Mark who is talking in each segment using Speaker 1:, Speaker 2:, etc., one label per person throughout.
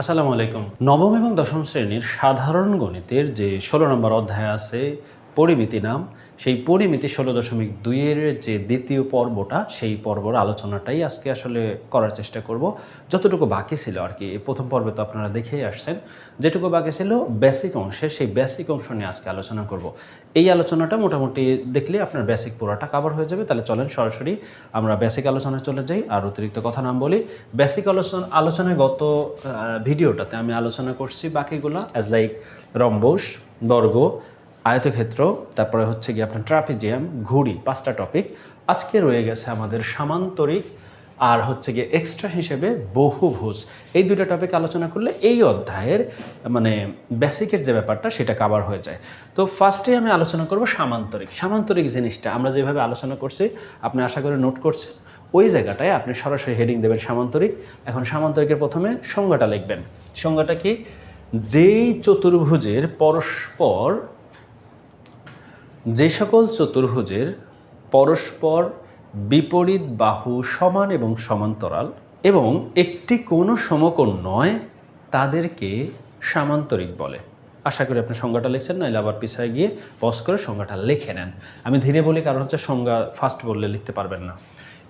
Speaker 1: আসসালামু আলাইকুম। নবম এবং দশম শ্রেণির সাধারণ গণিতের যে ষোলো নম্বর অধ্যায় আছে পরিমিতি নাম, সেই পরিমিতি ষোলো দশমিক দুইয়ের যে দ্বিতীয় পর্বটা, সেই পর্বর আলোচনাটাই আজকে আসলে করার চেষ্টা করব। যতটুকু বাকি ছিল আর কি প্রথম পর্বে তো আপনারা দেখেই আসছেন, যেটুকু বাকি ছিল বেসিক অংশে, সেই বেসিক অংশ নিয়ে আজকে আলোচনা করব। এই আলোচনাটা মোটামুটি দেখলে আপনার বেসিক পুরোটা কাভার হয়ে যাবে। তাহলে চলেন সরাসরি আমরা বেসিক আলোচনায় চলে যাই। আর অতিরিক্ত কথা নাম বলি বেসিক আলোচনা আলোচনায় গত ভিডিওটাতে আমি আলোচনা করছি বাকিগুলো অ্যাজ লাইক রম্বস, বর্গ আয়তক্ষেত্র, তারপরে হচ্ছে গিয়ে আপনার ট্রাপিজিয়াম, ঘুড়ি, পাঁচটা টপিক। আজকে রয়ে গেছে আমাদের সামান্তরিক আর হচ্ছে গিয়ে এক্সট্রা হিসেবে বহুভুজ। এই দুটো টপিক আলোচনা করলে এই অধ্যায়ের মানে বেসিকের যে ব্যাপারটা, সেটা কাবার হয়ে যায়। তো ফার্স্টে আমি আলোচনা করব সামান্তরিক। সামান্তরিক জিনিসটা আমরা যেভাবে আলোচনা করছি, আপনি আশা করে নোট করছেন, ওই জায়গাটায় আপনি সরাসরি হেডিং দেবেন সামান্তরিক। এখন সামান্তরিকের প্রথমে সংজ্ঞাটা লিখবেন। সংজ্ঞাটা কি? যেই চতুর্ভুজের পরস্পর যে সকল চতুর্ভুজের পরস্পর বিপরীত বাহু সমান এবং সমান্তরাল এবং একটি কোনো সমকোণ নয়, তাদেরকে সামান্তরিক বলে। আশা করি আপনি সংজ্ঞাটা লিখছেন, নাহলে আবার পিছায় গিয়ে পজ করে সংজ্ঞাটা লিখে নেন। আমি ধীরে বলি, কারণ হচ্ছে সংজ্ঞা ফার্স্ট বললে লিখতে পারবেন না।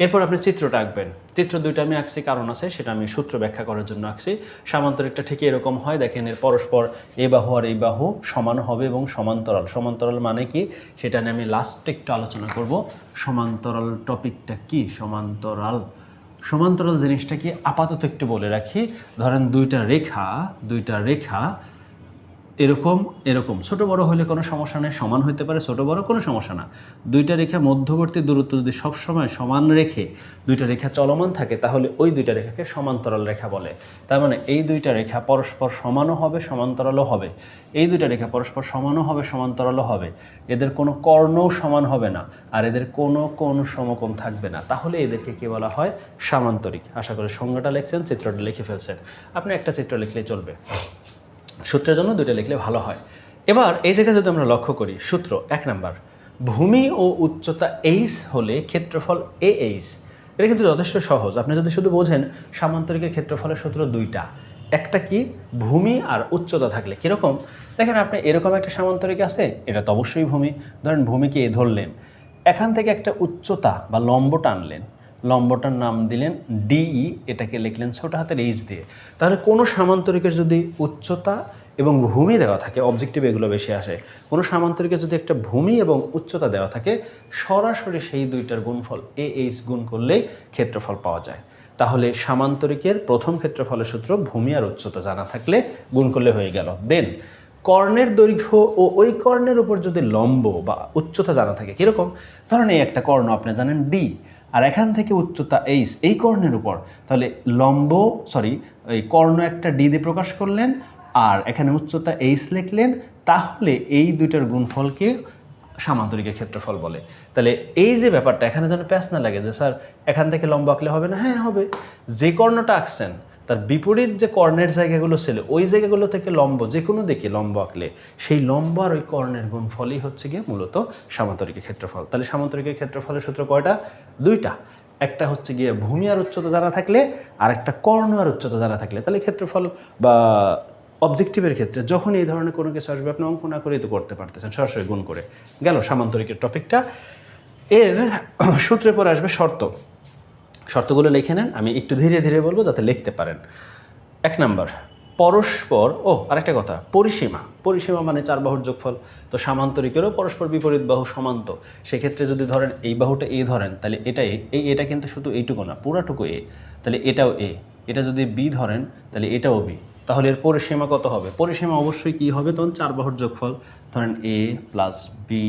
Speaker 1: এরপর আপনি চিত্রটা আঁকবেন চিত্র দুইটা আমি আঁকছি, কারণ আছে, সেটা আমি সূত্র ব্যাখ্যা করার জন্য আঁকছি। সামান্তরিকটা ঠিক এরকম হয়। দেখেন, এর পরস্পর এই বাহু আর এই বাহু সমান হবে এবং সমান্তরাল। সমান্তরাল মানে কি? সেটা নিয়ে আমি লাস্ট একটু আলোচনা করব। সমান্তরাল টপিকটা কি? সমান্তরাল। সমান্তরাল জিনিসটা কি? আপাতত একটু বলে রাখি। ধরেন দুইটা রেখা দুইটা রেখা এরকম এরকম। ছোট বড় হলে কোনো সমস্যা নেই, সমান হতে পারে, ছোট বড় কোনো সমস্যা না। দুইটা রেখা মধ্যবর্তী দূরত্ব যদি সবসময় সমান রেখে দুইটা রেখা চলমান থাকে, তাহলে ওই দুইটা রেখাকে সমান্তরাল রেখা বলে। তার মানে এই দুইটা রেখা পরস্পর সমানও হবে, সমান্তরালও হবে। এই দুইটা রেখা পরস্পর সমানও হবে, সমান্তরালও হবে। এদের কোনো কর্ণও সমান হবে না, আর এদের কোনো কোন সমকোণ থাকবে না। তাহলে এদেরকে কী বলা হয়? সামান্তরিক। আশা করি সংজ্ঞাটা লিখছেন, চিত্রটা লিখে ফেলছেন। আপনি একটা চিত্র লিখলেই চলবে। সূত্রের জন্য দুইটা লিখলে ভালো হয়। এবার এই জায়গায় যদি আমরা লক্ষ্য করি, সূত্র এক নাম্বার। ভূমি ও উচ্চতা এইচ হলে ক্ষেত্রফল এ এইচ এটা কিন্তু যথেষ্ট সহজ। আপনি যদি শুধু বোঝেন, সামান্তরিকের ক্ষেত্রফলের সূত্র দুইটা। একটা কি? ভূমি আর উচ্চতা থাকলে। কীরকম? দেখেন আপনি, এরকম একটা সামান্তরিক আছে, এটা তো অবশ্যই ভূমি। ধরেন ভূমিকে এ ধরলেন। এখান থেকে একটা উচ্চতা বা লম্ব টানলেন। লম্বটার নাম দিলেন ডিই, এটাকে লিখলেন ছোট হাতের এইচ দিয়ে। তাহলে কোনো সামান্তরিকের যদি উচ্চতা এবং ভূমি দেওয়া থাকে অবজেক্টিভ এগুলো বেশি আসে, কোনো সামান্তরিকে যদি একটা ভূমি এবং উচ্চতা দেওয়া থাকে, সরাসরি সেই দুইটার গুণফল এ এইচ গুণ করলেই ক্ষেত্রফল পাওয়া যায়। তাহলে সামান্তরিকের প্রথম ক্ষেত্রফলের সূত্র ভূমি আর উচ্চতা জানা থাকলে গুণ করলে হয়ে গেল। দেন কর্ণের দৈর্ঘ্য ও ওই কর্ণের উপর যদি লম্ব বা উচ্চতা জানা থাকে, কীরকম? ধরেন এই একটা কর্ণ, আপনি জানেন ডি আর এখান থেকে উচ্চতা এইস এই কর্ণের উপর। তাহলে লম্ব সরি এই কর্ণ একটা ডি দিয়ে প্রকাশ করলেন, আর এখানে উচ্চতা এইস লিখলেন, তাহলে এই দুইটার গুণফলকে সামান্তরিকের ক্ষেত্রফল বলে। তাহলে এই যে ব্যাপারটা, এখানে যেন প্যাস না লাগে যে, স্যার, এখান থেকে লম্ব আঁকলে হবে না? হ্যাঁ হবে। যে কর্ণটা আঁকছেন তার বিপরীত যে কর্ণের জায়গাগুলো ছিল, ওই জায়গাগুলো থেকে লম্ব যে কোনো দিকে লম্ব আঁকলে, সেই লম্ব আর ওই কর্ণের গুণফলই হচ্ছে গিয়ে মূলত সামান্তরিকের ক্ষেত্রফল। তাহলে সামান্তরিকের ক্ষেত্রফলের সূত্র কয়টা? দুইটা। একটা হচ্ছে গিয়ে ভূমি আর উচ্চতা জানা থাকলে আর একটা কর্ণ আর উচ্চতা জানা থাকলে। তাহলে ক্ষেত্রফল বা অবজেক্টিভের ক্ষেত্রে যখন এই ধরনের কোনো কিছু আসবে, আপনি অঙ্ক না করেই তো করতে পারতেছেন, সরাসরি গুণ করে। গেল সামান্তরিকের টপিকটা। এর সূত্রে পরে আসবে শর্ত। শর্তগুলো লিখে নেন, আমি একটু ধীরে ধীরে বলব যাতে লিখতে পারেন। এক নাম্বার, পরস্পর, ও, আরেকটা কথা, পরিসীমা। পরিসীমা মানে চার বাহুর যোগফল, তো সামান্তরিকেরও পরস্পর বিপরীত বাহু সমান্ত। সেক্ষেত্রে যদি ধরেন এই বাহুটা এ ধরেন, তাহলে এটা এ, এই এটা কিন্তু শুধু এইটুকু না, পুরাটুকু এ, তাহলে এটাও এ। এটা যদি বি ধরেন, তাহলে এটাও বি। তাহলে এর পরিসীমা কত হবে? পরিসীমা অবশ্যই কি হবে? তখন চার বাহুর যোগফল, ধরেন A plus B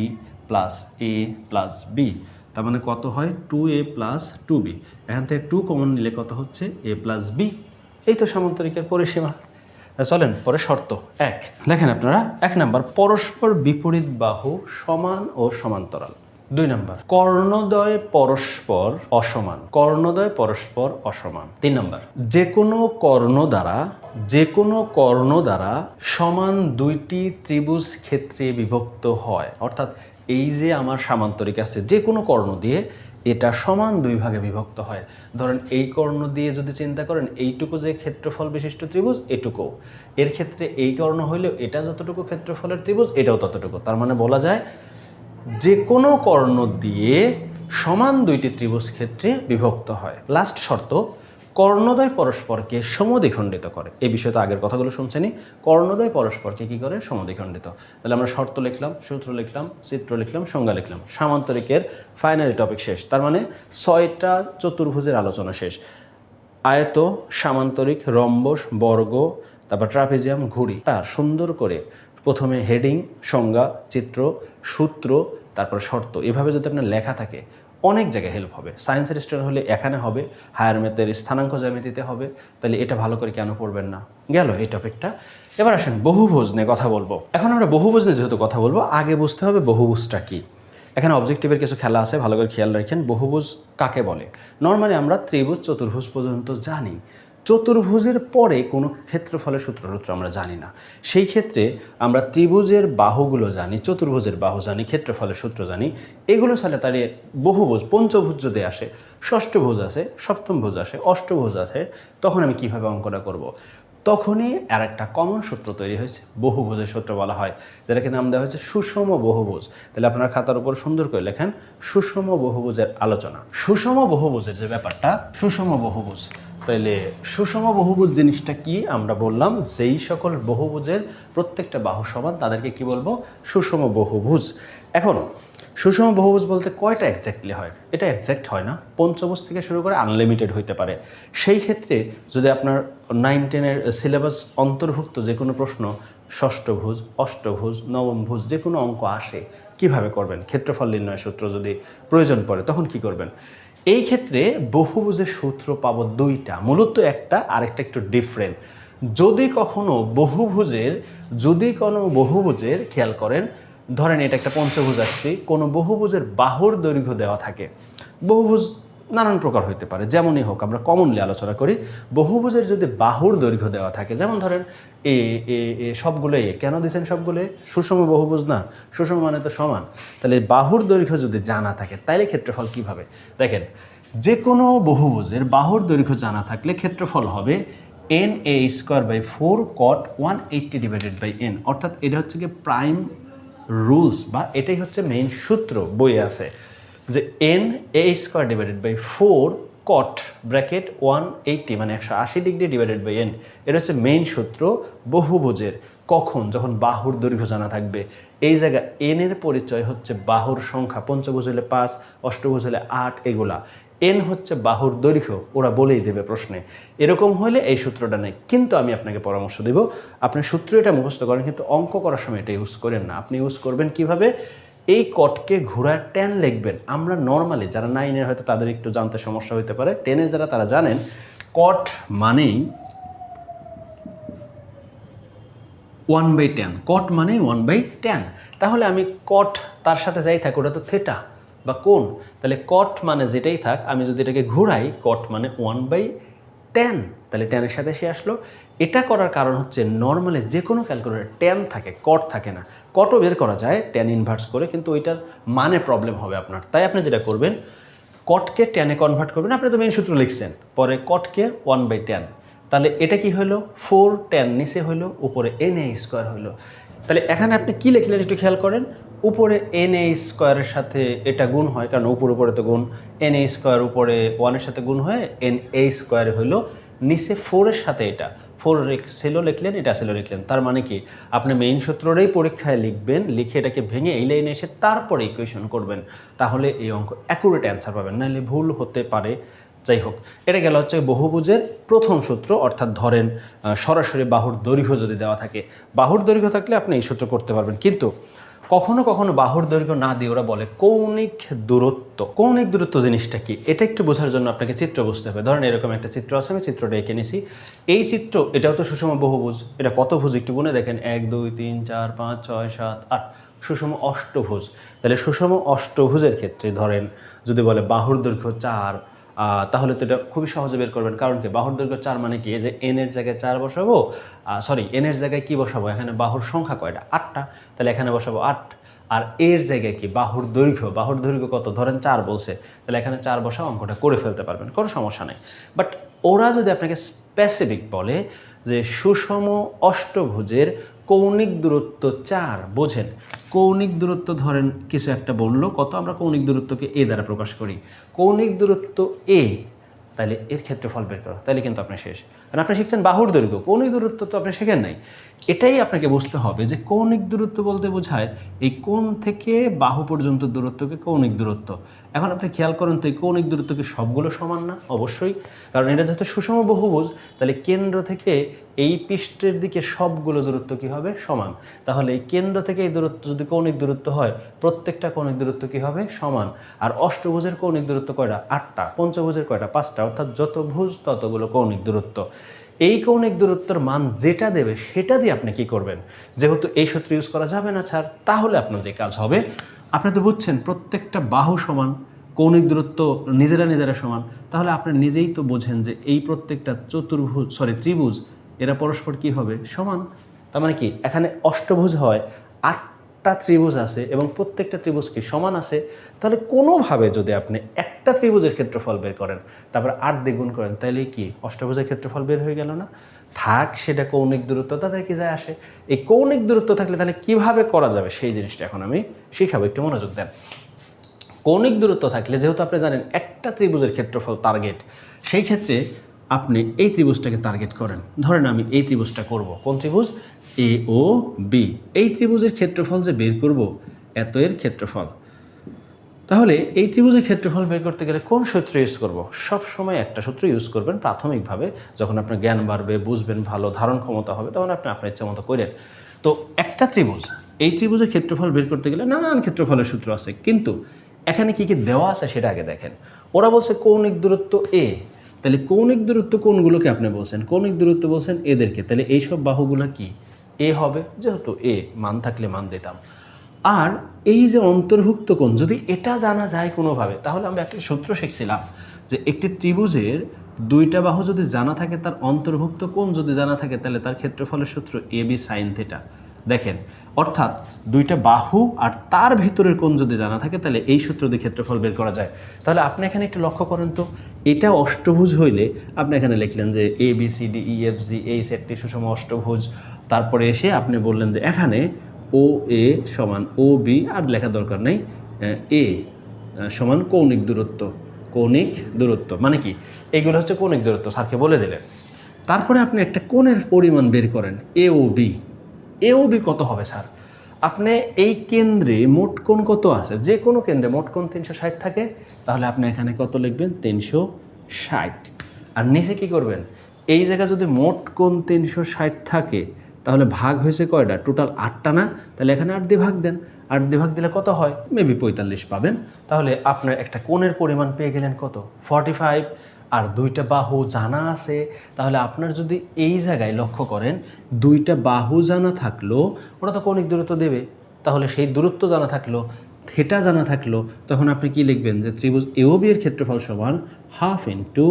Speaker 1: plus A plus B. তার মানে কত হয়? Two A plus two B এখান থেকে টু কমন নিলে কত হচ্ছে? এ প্লাস বি এই তো সামান্তরিকের পরিসীমা। চলেন, পরে শর্ত এক। লেখেন আপনারা, এক নাম্বার, পরস্পর বিপরীত বাহু সমান ও সমান্তরাল। দুই নাম্বার, কর্ণদ্বয় পরস্পর অসমান। কর্ণদ্বয় পরস্পর অসমান। তিন নাম্বার যে কোনো কর্ণ দ্বারা যে কোনো কর্ণ দ্বারা সমান দুইটি ত্রিভুজ ক্ষেত্রে বিভক্ত হয়। অর্থাৎ এই যে আমার সামান্তরিক আছে, যে কোনো কর্ণ দিয়ে এটা সমান দুই ভাগে বিভক্ত হয়। ধরেন এই কর্ণ দিয়ে যদি চিন্তা করেন, এইটুকু যে ক্ষেত্রফল বিশিষ্ট ত্রিভুজ এটুকু এর ক্ষেত্রে এই কর্ণ হইলেও এটা যতটুকু ক্ষেত্রফলের ত্রিভুজ, এটাও ততটুকু। তার মানে বলা যায়, যে কোনো কর্ণ দিয়ে সমান দুইটি ত্রিভুজ ক্ষেত্রে বিভক্ত হয়। লাস্ট শর্ত কর্ণদ্বয় পরস্পরকে সমদ্বিখণ্ডিত করে। এই বিষয়ে তো আগের কথাগুলো শুনছেনি কর্ণদ্বয় পরস্পরকে কি করে? সমদ্বিখণ্ডিত। তাহলে আমরা শর্ত লিখলাম, সূত্র লিখলাম, চিত্র লিখলাম, সংজ্ঞা লিখলাম। সামান্তরিকের ফাইনালি টপিক শেষ। তার মানে ছয়টা চতুর্ভুজের আলোচনা শেষ। আয়ত, সামান্তরিক, রম্বস, বর্গ, তারপর ট্রাপেজিয়াম, ঘুড়ি। তার সুন্দর করে প্রথমে হেডিং সংজ্ঞা, চিত্র, সূত্র, তারপর শর্ত। এভাবে যদি আপনার লেখা থাকে অনেক জায়গায় হেল্প হবে। সায়েন্সের স্টুডেন্ট হলে এখানে হবে হায়ার ম্যাথের স্থানাঙ্ক জ্যামিতিতে হবে, তাহলে এটা ভালো করে কেন পড়বেন না? গেল এই টপিকটা এবার আসেন, বহুভোজ নিয়ে কথা বলব। এখন আমরা বহুভোজ নিয়ে যেহেতু কথা বলব, আগে বুঝতে হবে বহুভুজটা কী। এখানে অবজেক্টিভের কিছু খেলা আছে, ভালো করে খেয়াল রাখেন। বহুভুজ কাকে বলে? নর্মালি আমরা ত্রিভুজ, চতুর্ভুজ পর্যন্ত জানি। চতুর্ভুজের পরে কোনো ক্ষেত্রফলের সূত্র সূত্র আমরা জানি না। সেই ক্ষেত্রে আমরা ত্রিভুজের বাহুগুলো জানি, চতুর্ভুজের বাহু জানি, ক্ষেত্রফলের সূত্র জানি। এগুলো ছাড়া তাহলে বহুভুজ, পঞ্চভুজ যদি আসে ষষ্ঠভুজ আসে, সপ্তম ভুজ আসে অষ্টভুজ আসে, তখন আমি কীভাবে অঙ্কটা করব। তখনই আর একটা কমন সূত্র তৈরি হয়েছে, বহুভুজের সূত্র বলা হয়, যেটাকে নাম দেওয়া হয়েছে সুষম বহুভুজ। তাহলে আপনার খাতার উপর সুন্দর করে লেখেন সুষম বহুভুজের আলোচনা। সুষম বহুভুজের যে ব্যাপারটা, সুষম বহুভুজ। তাইলে সুষম বহুভুজ জিনিসটা কি? আমরা বললাম যেই সকল বহুভুজের প্রত্যেকটা বাহু সমান তাদেরকে কি বলব? সুষম বহুভুজ। এখন, সুষম বহুভুজ বলতে কয়টা এক্স্যাক্টলি হয়? এটা এক্স্যাক্ট হয় না। পঞ্চভুজ থেকে শুরু করে আনলিমিটেড হইতে পারে। সেই ক্ষেত্রে যদি আপনার নাইন টেনের সিলেবাস অন্তর্ভুক্ত যে কোনো প্রশ্ন ষষ্ঠভুজ অষ্টভুজ নবমভুজ যে কোনো অঙ্ক আসে, কীভাবে করবেন? ক্ষেত্রফল নির্ণয় সূত্র যদি প্রয়োজন পড়ে, তখন কি করবেন? এই ক্ষেত্রে বহুভুজের সূত্র পাবো দুইটা। মূলত একটা, আরেকটা একটু ডিফারেন্ট যদি কখনো বহুভুজের, যদি কোনো বহুভুজের, খেয়াল করেন, ধরেন এটা একটা পঞ্চভুজ আসছি কোনো বহুভুজের বাহুর দৈর্ঘ্য দেওয়া থাকে। বহুভুজ নানান প্রকার হইতে পারে। যেমনই হোক, আমরা কমনলি আলোচনা করি বহুভুজের যদি বাহুর দৈর্ঘ্য দেওয়া থাকে, যেমন ধরেন এ এ এ, সবগুলো এ, কেন দিচ্ছেন সবগুলো সুষম বহুভুজ না, সুষম মানে তো সমান। তাহলে বাহুর দৈর্ঘ্য যদি জানা থাকে, তাইলে ক্ষেত্রফল কীভাবে? দেখেন যে কোনো বহুভুজের বাহুর দৈর্ঘ্য জানা থাকলে ক্ষেত্রফল হবে N A square by four cot one eighty divided by N অর্থাৎ এটা হচ্ছে কি প্রাইম রুলস বা এটাই হচ্ছে মেইন সূত্র বইয়ে আছে। যে N A square divided by four cot bracket one eighty মানে একশো আশি ডিগ্রি ডিভাইডেড বাই এন এটা হচ্ছে মেইন সূত্র বহুভুজের, কখন? যখন বাহুর দৈর্ঘ্য জানা থাকবে। এই জায়গা এন এর পরিচয় হচ্ছে বাহুর সংখ্যা। পঞ্চভুজ হলে পাঁচ, অষ্টভুজ হলে আট, এগুলা। এন হচ্ছে বাহুর দৈর্ঘ্য, ওরা বলেই দেবে প্রশ্নে। এরকম হলে এই সূত্রটা নেই। কিন্তু আমি আপনাকে পরামর্শ দেব, আপনি সূত্র এটা মুখস্থ করেন, কিন্তু অঙ্ক করার সময় এটা ইউজ করেন না। আপনি ইউজ করবেন কীভাবে? এই কটকে ঘোরার টেন লিখবেন। আমরা নর্মালি যারা নাইনের হয়তো তাদের একটু জানতে সমস্যা হতে পারে টেনের যারা তারা জানেন কট মানেই ওয়ান বাই টেন কট মানেই ওয়ান বাই টেন তাহলে আমি কট তার সাথে যাই থাক, ওটা তো থেটা বা কোন তাহলে কট মানে যেটাই থাক, আমি যদি এটাকে ঘুরাই কট মানে ওয়ান বাই টেন তাহলে টেনের সাথে সে আসলো। এটা করার কারণ হচ্ছে নর্মালি যে কোনো ক্যালকুলেটার টেন থাকে কট থাকে না। কটও বের করা যায় টেন ইনভার্স করে, কিন্তু ওইটার মানে প্রবলেম হবে আপনার। তাই আপনি যেটা করবেন কটকে টেনে কনভার্ট করবেন। আপনি তো মেন সূত্র লিখছেন, পরে কটকে ওয়ান বাই টেন তাহলে এটা কি হলো? ফোর টেন নিচে হলো, উপরে এন এ স্কোয়ার হলো। তাহলে এখানে আপনি কি লিখলেন একটু খেয়াল করেন? উপরে এন এ স্কোয়ারের সাথে এটা গুণ হয়, কারণ উপর উপরে তো গুণ। এন এ স্কোয়ার উপরে ওয়ানের সাথে গুণ হয়ে এন এ স্কোয়ার হলো নিচে ফোরের সাথে এটা। ফোর সেলো লিখলেন, এটা সেলো লিখলেন। তার মানে কি? আপনি মেইন সূত্রটাই পরীক্ষায় লিখবেন, লিখে এটাকে ভেঙে এই লাইনে এসে তারপরে ইকুয়েশন করবেন। তাহলে এই অঙ্ক অ্যাকুরেট অ্যান্সার পাবেন। নাহলে ভুল হতে পারে। যাই হোক, এটা গেল হচ্ছে বহুভুজের প্রথম সূত্র, অর্থাৎ ধরেন সরাসরি বাহুর দৈর্ঘ্য যদি দেওয়া থাকে। বাহুর দৈর্ঘ্য থাকলে আপনি এই সূত্র করতে পারবেন। কিন্তু কখনো কখনো বাহুর দৈর্ঘ্য না দিয়ে ওরা বলে কৌণিক দূরত্ব। কৌণিক দূরত্ব জিনিসটা কি? এটা একটু বোঝার জন্য আপনাকে চিত্র বুঝতে হবে। ধরেন এরকম একটা চিত্র আছে, আমি চিত্রটা এঁকে নিছি। এই চিত্র, এটাও তো সুষম বহুভুজ। এটা কত ভুজ একটু গুনে দেখেন। এক, দুই, তিন, চার, পাঁচ, ছয়, সাত, আট। সুষম অষ্টভুজ। তাহলে সুষম অষ্টভুজের ক্ষেত্রে ধরেন যদি বলে বাহুর দৈর্ঘ্য চার তাহলে তো এটা খুবই সহজে বের করবেন। কারণ কি? বাহুর দৈর্ঘ্য চার মানে কি? যে এন এর জায়গায় চার বসাবো সরি এন এর জায়গায় কি বসাবো? এখানে বাহুর সংখ্যা কয়টা? আটটা। তাহলে এখানে বসাবো আট। আর এর জায়গায় কি? বাহুর দৈর্ঘ্য। বাহুর দৈর্ঘ্য কত? ধরেন চার বলছে। তাহলে এখানে চার বসা অঙ্কটা করে ফেলতে পারবেন। কোনো সমস্যা নেই। বাট ওরা যদি আপনাকে স্পেসিফিক বলে যে সুষম অষ্টভুজের কৌণিক দূরত্ব চার, বোঝেন। কৌণিক দূরত্ব ধরেন কিছু একটা বলল, কত আমরা কৌণিক দূরত্বকে এ দ্বারা প্রকাশ করি? কৌণিক দূরত্ব এ তাহলে এর ক্ষেত্রে ফল বের করো তাহলে কিন্তু আপনার শেষ। আর আপনি শিখছেন বাহুর দৈর্ঘ্য, কৌণিক দূরত্ব তো আপনি শেখেন নাই। এটাই আপনাকে বুঝতে হবে যে কৌণিক দূরত্ব বলতে বোঝায় এই কোণ থেকে বাহু পর্যন্ত দূরত্বকে কৌণিক দূরত্ব। এখন আপনি খেয়াল করেন তো এই কৌণিক দূরত্ব কি সবগুলো সমান না? অবশ্যই। কারণ এটা যেহেতু সুষম বহুভুজ, তাহলে কেন্দ্র থেকে এই পৃষ্ঠের দিকে সবগুলো দূরত্ব কি হবে? সমান। তাহলে এই কেন্দ্র থেকে এই দূরত্ব যদি কৌণিক দূরত্ব হয়, প্রত্যেকটা কৌণিক দূরত্ব কি হবে? সমান। আর অষ্টভুজের কৌণিক দূরত্ব কয়টা? আটটা। পঞ্চভুজের কয়টা? পাঁচটা। অর্থাৎ যত ভুজ ততগুলো কৌণিক দূরত্ব। এই কৌণিক দূরত্বের মান যেটা দেবে, সেটা দিয়ে আপনি কি করবেন? যেহেতু এই সূত্র ইউজ করা যাবে না ছাড় তাহলে আপনার যে কাজ হবে, আপনি তো বুঝছেন প্রত্যেকটা বাহু সমান, কৌণিক দূরত্ব নিজেরা নিজেরা সমান, তাহলে আপনি নিজেই তো বোঝেন যে এই প্রত্যেকটা চতুর্ভুজ সরি ত্রিভুজ, এরা পরস্পর কি হবে? সমান। তার মানে কি? এখানে অষ্টভুজ হয় আটটা ত্রিভুজ আছে এবং প্রত্যেকটা ত্রিভুজ কি সমান আছে? তাহলে কোনোভাবে যদি আপনি একটা ত্রিভুজের ক্ষেত্রফল বের করেন, তারপর আট দ্বিগুণ করেন, তাহলে কি অষ্টভুজের ক্ষেত্রফল বের হয়ে গেল না? থাক, সেটা কৌণিক দূরত্ব তাতে কি যায় আসে। এই কৌণিক দূরত্ব থাকলে তাহলে কীভাবে করা যাবে? সেই জিনিসটা এখন আমি শিখাবো, একটু মনোযোগ দেন। কৌণিক দূরত্ব থাকলে, যেহেতু আপনি জানেন একটা ত্রিভুজের ক্ষেত্রফল টার্গেট সেই ক্ষেত্রে আপনি এই ত্রিভুজটাকে টার্গেট করেন। ধরেন আমি এই ত্রিভুজটা করব। কোন ত্রিভুজ? A O B. এই ত্রিভুজের ক্ষেত্রফল যে বের করব, এত এর ক্ষেত্রফল। তাহলে এই ত্রিভুজের ক্ষেত্রফল বের করতে গেলে কোন সূত্র ইউজ করব? সব সময় একটা সূত্র ইউজ করবেন প্রাথমিকভাবে। যখন আপনার জ্ঞান বাড়বে, বুঝবেন ভালো, ধারণ ক্ষমতা হবে, তখন আপনি আপনার ইচ্ছা মতো করেন। তো একটা ত্রিভুজ, এই ত্রিভুজের ক্ষেত্রফল বের করতে গেলে নানান ক্ষেত্রফলের সূত্র আছে। কিন্তু এখানে কি কি দেওয়া আছে সেটা আগে দেখেন। ওরা বলছে কৌণিক দূরত্ব এ। তাহলে কৌণিক দূরত্ব কোনগুলোকে আপনি বলছেন? কৌণিক দূরত্ব বলছেন এদেরকে। তাহলে এইসব বাহুগুলো কি? এ হবে, যেহেতু এ, মান থাকলে মান দিতাম। আর এই যে অন্তর্ভুক্ত কোণ, যদি এটা জানা যায় কোনোভাবে, তাহলে আমরা একটা সূত্র শিখছিলাম যে একটি ত্রিভুজের দুইটা বাহু যদি জানা থাকে, তার অন্তর্ভুক্ত কোণ যদি জানা থাকে, তাহলে তার ক্ষেত্রফলের সূত্র এ, বি সাইন থিটা দেখেন, অর্থাৎ দুইটা বাহু আর তার ভিতরের কোণ যদি জানা থাকে, তাহলে এই সূত্র দিয়ে ক্ষেত্রফল বের করা যায়। তাহলে আপনি এখানে একটু লক্ষ্য করেন তো, এটা অষ্টভুজ হইলে আপনি এখানে লিখলেন যে A, B, C, D, E, F, G এই সেটটি সুষম অষ্টভুজ। তারপরে এসে আপনি বললেন যে এখানে ও এ সমান ও বি আর লেখা দরকার নেই, এ সমান কৌণিক দূরত্ব কৌণিক দূরত্ব মানে কি? এইগুলো হচ্ছে কৌণিক দূরত্ব, স্যারকে বলে দিলেন। তারপরে আপনি একটা কোণের পরিমাণ বের করেন এ O B A O B কত হবে, স্যার? আপনি এই কেন্দ্রে মোট কোণ কত আছে? যে কোনো কেন্দ্রে মোট কোণ তিনশো ষাট থাকে, তাহলে আপনি এখানে কত লিখবেন? তিনশো ষাট। আর নিচে কি করবেন? এই জায়গায় যদি মোট কোণ তিনশো ষাট থাকে তাহলে ভাগ হয়েছে কয়টা? টোটাল আটটা না? তাহলে এখানে আট দিয়ে ভাগ দেন। আট দিয়ে ভাগ দিলে কত হয়? মেবি পঁয়তাল্লিশ পাবেন। তাহলে আপনার একটা কোণের পরিমাণ পেয়ে গেলেন কত? ফর্টি ফাইভ আর দুইটা বাহু জানা আছে। তাহলে আপনার যদি এই জায়গায় লক্ষ্য করেন, দুইটা বাহু জানা থাকল, ওটা তো কৌণিক দূরত্ব দেবে। তাহলে সেই দূরত্ব জানা থাকল থেটা জানা থাকল, তখন আপনি কি লিখবেন? যে ত্রিভুজ এও বি এর ক্ষেত্রফল সমান half into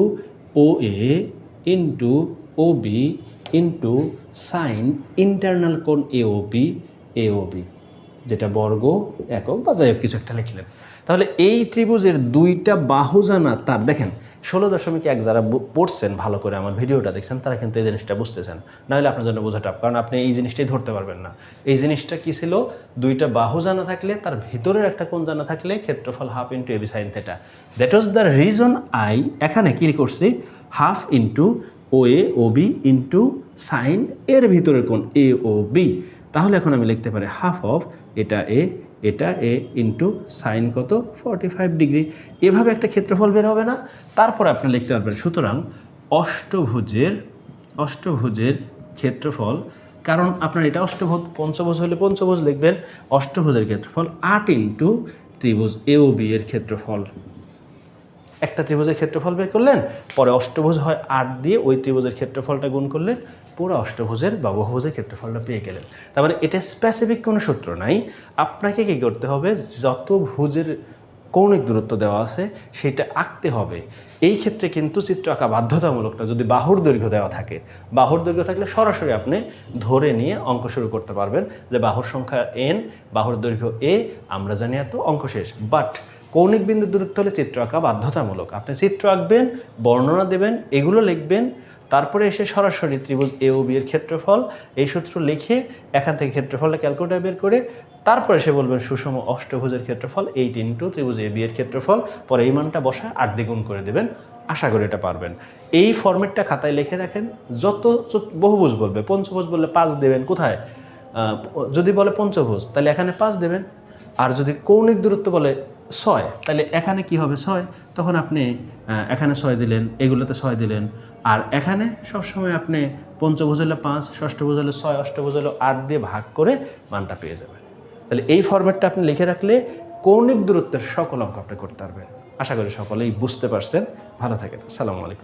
Speaker 1: O A into O B into sine internal কোণ A O B A O B যেটা বর্গ, একক বা যাই হোক কিছু একটা লিখলেন। তাহলে এই ত্রিভুজের দুইটা বাহু জানা তার, দেখেন, ষোলো দশমিক এক যারা পড়ছেন ভালো করে আমার ভিডিওটা দেখছেন, তারা কিন্তু এই জিনিসটা বুঝতেছেন। নাহলে আপনার জন্য বোঝা টাপ কারণ আপনি এই জিনিসটাই ধরতে পারবেন না। এই জিনিসটা কি ছিল? দুইটা বাহু জানা থাকলে, তার ভিতরের একটা কোণ জানা থাকলে ক্ষেত্রফল half into AB sine theta that was the reason I এখানে কি করছি? Half into O A O B into sine এর ভিতরের কোণ এ ও বি। তাহলে এখন আমি লিখতে পারি হাফ অফ এটা এ এটা এ ইন্টু সাইন কত? ফর্টি ফাইভ ডিগ্রি এভাবে একটা ক্ষেত্রফল বের হবে না। তারপর আপনি লিখতে পারবেন, সুতরাং অষ্টভুজের অষ্টভুজের ক্ষেত্রফল, কারণ আপনার এটা অষ্টভুজ, পঞ্চভুজ হলে পঞ্চভুজ লিখবেন, অষ্টভুজের ক্ষেত্রফল আট ইন্টু ত্রিভুজ এ ও বি এর ক্ষেত্রফল। একটা ত্রিভুজের ক্ষেত্রফল বের করলেন, পরে অষ্টভুজ হয় আট দিয়ে ওই ত্রিভুজের ক্ষেত্রফলটা গুণ করলেন, পুরো অষ্টভুজের বা বহুভুজের ক্ষেত্রফলটা পেয়ে গেলেন। তার মানে এটা স্পেসিফিক কোনো সূত্র নাই। আপনাকে কী করতে হবে, যত ভুজের কৌণিক দূরত্ব দেওয়া আছে, সেটা আঁকতে হবে। এই ক্ষেত্রে কিন্তু চিত্র আঁকা বাধ্যতামূলক না যদি বাহুর দৈর্ঘ্য দেওয়া থাকে, বাহুর দৈর্ঘ্য থাকলে সরাসরি আপনি ধরে নিয়ে অঙ্ক শুরু করতে পারবেন যে বাহুর সংখ্যা এন বাহুর দৈর্ঘ্য এ আমরা জানি এত অঙ্ক শেষ। বাট কৌণিক বিন্দু দূরত্ব হলে চিত্র আঁকা বাধ্যতামূলক। আপনি চিত্র আঁকবেন, বর্ণনা দেবেন, এগুলো লিখবেন, তারপরে এসে সরাসরি ত্রিভুজ এ ও বি এর ক্ষেত্রফল, এই সূত্র লিখে এখান থেকে ক্ষেত্রফলটা ক্যালকুলেটার বের করে, তারপরে এসে বলবেন সুষম অষ্টভুজের ক্ষেত্রফল এইট ইন্টু ত্রিভুজ এ বি এর ক্ষেত্রফল, পরে এই মানটা বসায় আট দ্বিগুণ করে দেবেন। আশা করি এটা পারবেন। এই ফর্মেটটা খাতায় লিখে রাখেন, যত বহুভুজ বলবে, পঞ্চভুজ বললে পাঁচ দেবেন, কোথায়? যদি বলে পঞ্চভুজ, তাহলে এখানে পাঁচ দেবেন। আর যদি কৌণিক দূরত্ব বলে ছয়। তাহলে এখানে কি হবে ছয়? তখন আপনি এখানে ছয় দিলেন, এগুলোতে ছয় দিলেন। আর এখানে সবসময় আপনি পঞ্চভুজ হলে পাঁচ ষষ্ঠভুজ হলে ছয় অষ্টভুজ আট দিয়ে ভাগ করে মানটা পেয়ে যাবেন। তাহলে এই ফরম্যাটটা আপনি লিখে রাখলে কৌণিক দূরত্বের সকল অঙ্ক আপনি করতে পারবেন। আশা করি সকলেই বুঝতে পারছেন। ভালো থাকেন। আসসালামু আলাইকুম।